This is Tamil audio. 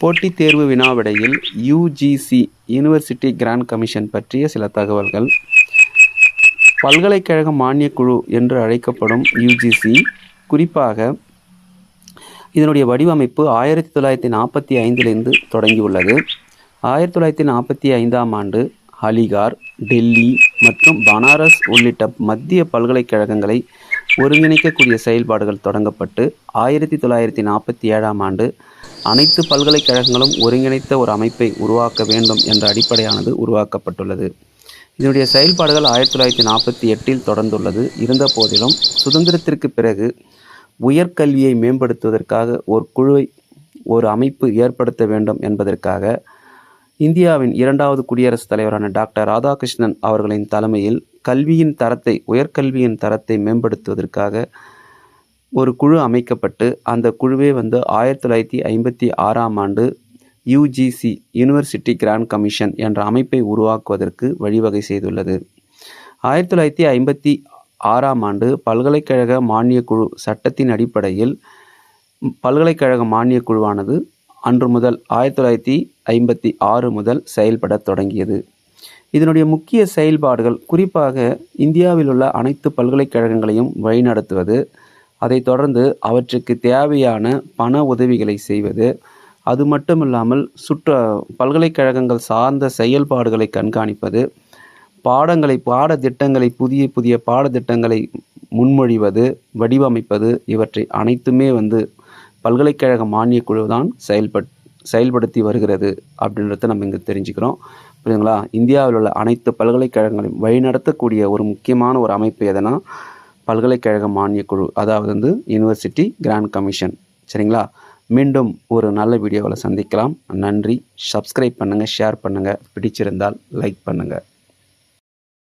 போட்டித் தேர்வு வினாவிடையில் யுஜிசி யூனிவர்சிட்டி கிராண்ட் கமிஷன் பற்றிய சில தகவல்கள். பல்கலைக்கழக மானியக் குழு என்று அழைக்கப்படும் யுஜிசி குறிப்பாக இதனுடைய வடிவமைப்பு ஆயிரத்தி தொள்ளாயிரத்தி நாற்பத்தி ஐந்திலிருந்து தொடங்கியுள்ளது. ஆயிரத்தி தொள்ளாயிரத்தி நாற்பத்தி ஐந்தாம் ஆண்டு அலிகார் டெல்லி மற்றும் பனாரஸ் உள்ளிட்ட மத்திய பல்கலைக்கழகங்களை ஒருங்கிணைக்கக்கூடிய செயல்பாடுகள் தொடங்கப்பட்டு ஆயிரத்தி தொள்ளாயிரத்தி நாற்பத்தி ஏழாம் ஆண்டு அனைத்து பல்கலைக்கழகங்களும் ஒருங்கிணைத்த ஒரு அமைப்பை உருவாக்க வேண்டும் என்ற அடிப்படையானது உருவாக்கப்பட்டுள்ளது. இதனுடைய செயல்பாடுகள் ஆயிரத்தி தொள்ளாயிரத்தி நாற்பத்தி எட்டில் தொடர்ந்துள்ளது. இருந்த போதிலும் சுதந்திரத்திற்கு பிறகு உயர்கல்வியை மேம்படுத்துவதற்காக ஒரு குழுவை ஒரு அமைப்பு ஏற்படுத்த வேண்டும் என்பதற்காக இந்தியாவின் இரண்டாவது குடியரசுத் தலைவரான டாக்டர் ராதாகிருஷ்ணன் அவர்களின் தலைமையில் கல்வியின் தரத்தை உயர்கல்வியின் தரத்தை மேம்படுத்துவதற்காக ஒரு குழு அமைக்கப்பட்டு அந்த குழுவே வந்து ஆயிரத்தி தொள்ளாயிரத்தி ஐம்பத்தி ஆறாம் ஆண்டு யுஜிசி யூனிவர்சிட்டி கிராண்ட் கமிஷன் என்ற அமைப்பை உருவாக்குவதற்கு வழிவகை செய்துள்ளது. ஆயிரத்தி தொள்ளாயிரத்தி ஐம்பத்தி ஆறாம் ஆண்டு பல்கலைக்கழக மானியக் குழு சட்டத்தின் அடிப்படையில் பல்கலைக்கழக மானியக் குழுவானது அன்று முதல் ஆயிரத்தி தொள்ளாயிரத்தி ஐம்பத்தி ஆறு முதல் செயல்படத் தொடங்கியது. இதனுடைய முக்கிய செயல்பாடுகள் குறிப்பாக இந்தியாவில் உள்ள அனைத்து பல்கலைக்கழகங்களையும் வழிநடத்துவது அதைத் தொடர்ந்து அவற்றுக்கு தேவையான பண உதவிகளை செய்வது. அது மட்டும் இல்லாமல் சுற்ற பல்கலைக்கழகங்கள் சார்ந்த செயல்பாடுகளை கண்காணிப்பது. பாடங்களை பாடத்திட்டங்களை புதிய புதிய பாடத்திட்டங்களை முன்மொழிவது வடிவமைப்பது இவற்றை அனைத்துமே வந்து பல்கலைக்கழக மானியக் குழு தான் செயல்பட் செயல்படுத்தி வருகிறது அப்படின்றத நம்ம இங்கே தெரிஞ்சுக்கிறோம். புரியுதுங்களா? இந்தியாவில் உள்ள அனைத்து பல்கலைக்கழகங்களையும் வழிநடத்தக்கூடிய ஒரு முக்கியமான ஒரு அமைப்பு எதனா பல்கலைக்கழக மானியக் குழு அதாவது வந்து யூனிவர்சிட்டி கிராண்ட் கமிஷன் சரிங்களா? மீண்டும் ஒரு நல்ல வீடியோவில் சந்திக்கலாம். நன்றி. சப்ஸ்கிரைப் பண்ணுங்கள் ஷேர் பண்ணுங்கள் பிடிச்சிருந்தால் லைக் பண்ணுங்கள்